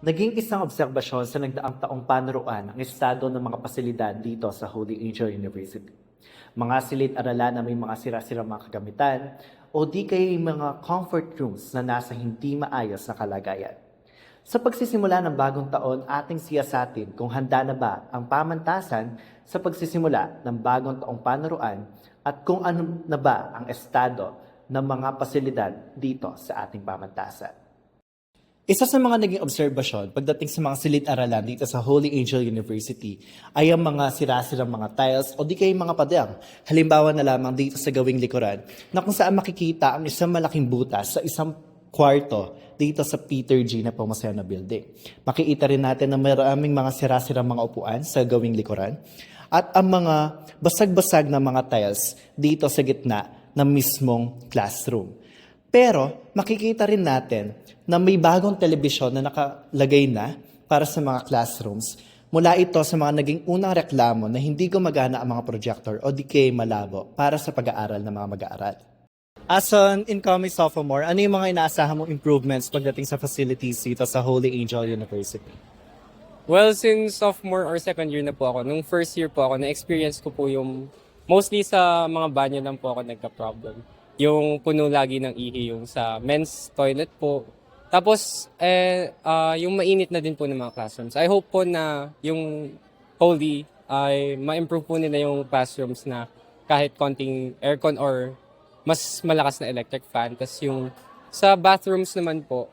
Naging isang obserbasyon sa nagdaang taong panuruan ang estado ng mga pasilidad dito sa Holy Angel University. Mga silid-aralan na may mga sira-sira mga kagamitan o di kaya mga comfort rooms na nasa hindi maayos na kalagayan. Sa pagsisimula ng bagong taon, ating siyasatin kung handa na ba ang pamantasan sa pagsisimula ng bagong taong panuruan at kung ano na ba ang estado ng mga pasilidad dito sa ating pamantasan. Isa sa mga naging obserbasyon pagdating sa mga silid-aralan dito sa Holy Angel University ay ang mga sira-sirang mga tiles o di kaya mga padyang. Halimbawa na lamang dito sa gawing likuran na kung saan makikita ang isang malaking butas sa isang kwarto dito sa Peter G. na pumasaya na building. Makikita rin natin na maraming mga sira-sirang mga upuan sa gawing likuran at ang mga basag-basag na mga tiles dito sa gitna ng mismong classroom. Pero makikita rin natin na may bagong telebisyon na nakalagay na para sa mga classrooms. Mula ito sa mga naging unang reklamo na hindi gumagana ang mga projector o di kaya malabo para sa pag-aaral ng mga mag-aaral. As an incoming sophomore, ano yung mga inaasahan mong improvements pagdating sa facilities dito sa Holy Angel University? Well, since sophomore or second year na po ako, nung first year po ako, na-experience ko po yung mostly sa mga banyo lang po ako nagka-problem. Yung puno lagi ng ihi, yung sa men's toilet po. Tapos, eh, ah, yung mainit na din po ng mga classrooms. I hope po na yung Holy ay ma-improve po nila yung classrooms na kahit konting aircon or mas malakas na electric fan. Tapos yung sa bathrooms naman po,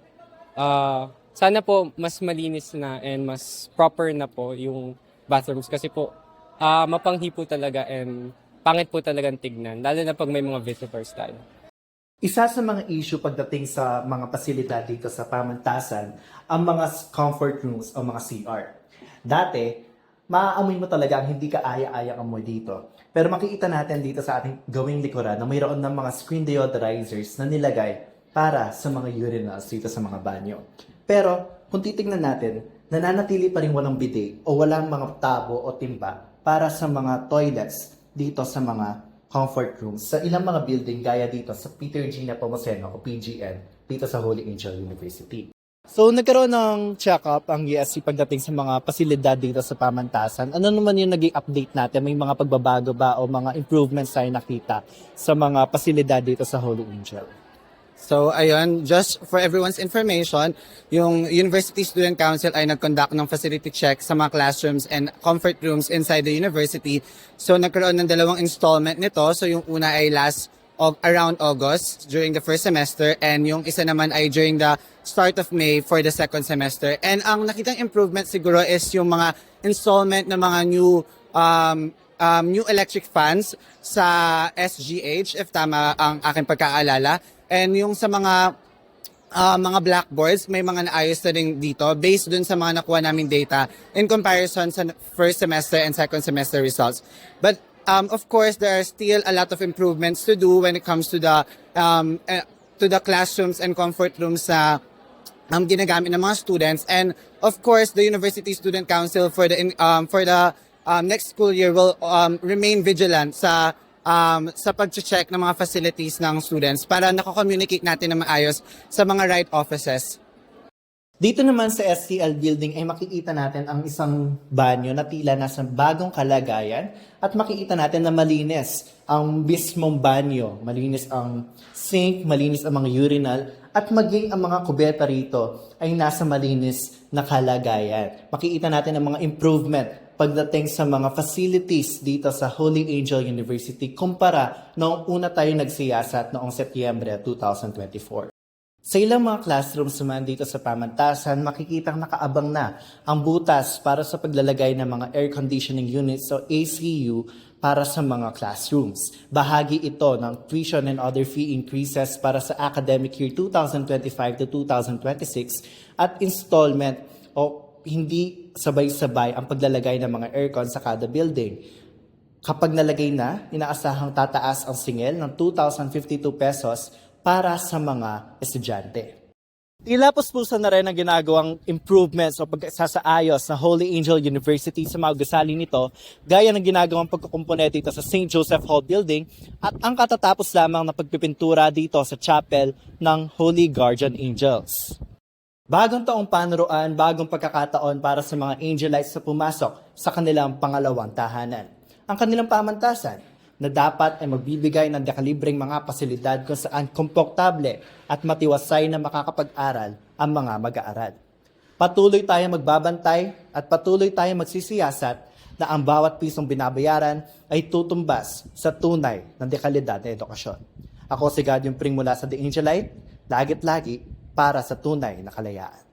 ah sana po mas malinis na and mas proper na po yung bathrooms kasi po ah mapanghi po talaga and pangit po talagang tignan lalo na pag may mga visitors tayo. Isa sa mga issue pagdating sa mga pasilidad dito sa pamantasan, ang mga comfort rooms o mga CR. Dati, maaamoy mo talaga ang hindi ka aya-aya amoy dito. Pero makikita natin dito sa ating gawing likuran na mayroon ng mga screen deodorizers na nilagay para sa mga urinals dito sa mga banyo. Pero kung titignan natin, nananatili pa rin walang bidet o walang mga tabo o timba para sa mga toilets dito sa mga comfort rooms sa ilang mga building gaya dito sa Peter G. Nepomuceno o PGN dito sa Holy Angel University. So, nagkaroon ng check-up ang USC pagdating sa mga pasilidad dito sa pamantasan. Ano naman yung naging update natin? May mga pagbabago ba o mga improvements tayo nakita sa mga pasilidad dito sa Holy Angel? So, ayun, just for everyone's information, yung University Student Council ay nag-conduct ng facility check sa mga classrooms and comfort rooms inside the university. So, nagkaroon ng dalawang installment nito. So, yung una ay last of around August during the first semester and yung isa naman ay during the start of May for the second semester. And ang nakitang improvement siguro is yung mga installment ng mga new um, um, new electric fans sa SGH, if tama ang aking pagkaalala. And yung sa mga ah, mga blackboards, may mga naayos na rin dito based dun sa mga nakuha namin data in comparison sa first semester and second semester results. But um, of course, there are still a lot of improvements to do when it comes to the um, eh, to the classrooms and comfort rooms sa um, ginagamit ng mga students. And of course, the University Student Council for the um, for the um, next school year will um, remain vigilant sa um, sa pag-check ng mga facilities ng students para nako-communicate natin na maayos sa mga right offices. Dito naman sa STL building ay makikita natin ang isang banyo na tila nasa bagong kalagayan at makikita natin na malinis ang mismong banyo. Malinis ang sink, malinis ang mga urinal at maging ang mga kubeta rito ay nasa malinis na kalagayan. Makikita natin ang mga improvement pagdating sa mga facilities dito sa Holy Angel University kumpara noong una tayo nagsiyasat noong Setyembre 2024. Sa ilang mga classrooms naman dito sa pamantasan, makikitang nakaabang na ang butas para sa paglalagay ng mga air conditioning units o ACU para sa mga classrooms. Bahagi ito ng tuition and other fee increases para sa academic year 2025 to 2026 at installment o hindi sabay-sabay ang paglalagay ng mga aircon sa kada building. Kapag nalagay na, inaasahang tataas ang singil ng 2,052 pesos para sa mga estudyante. Tila puspusan na rin ang ginagawang improvements o pagsasaayos na Holy Angel University sa mga gusali nito gaya ng ginagawang pagkukumpone dito sa St. Joseph Hall Building at ang katatapos lamang na pagpipintura dito sa chapel ng Holy Guardian Angels. Bagong taong panuruan, bagong pagkakataon para sa mga Angelites na pumasok sa kanilang pangalawang tahanan. Ang kanilang pamantasan na dapat ay magbibigay ng dekalibreng mga pasilidad kung saan komportable at matiwasay na makakapag-aral ang mga mag-aaral. Patuloy tayong magbabantay at patuloy tayong magsisiyasat na ang bawat pisong binabayaran ay tutumbas sa tunay ng dekalidad na edukasyon. Ako si God yung Pring mula sa The Angelite, lagit lagi para sa tunay na kalayaan.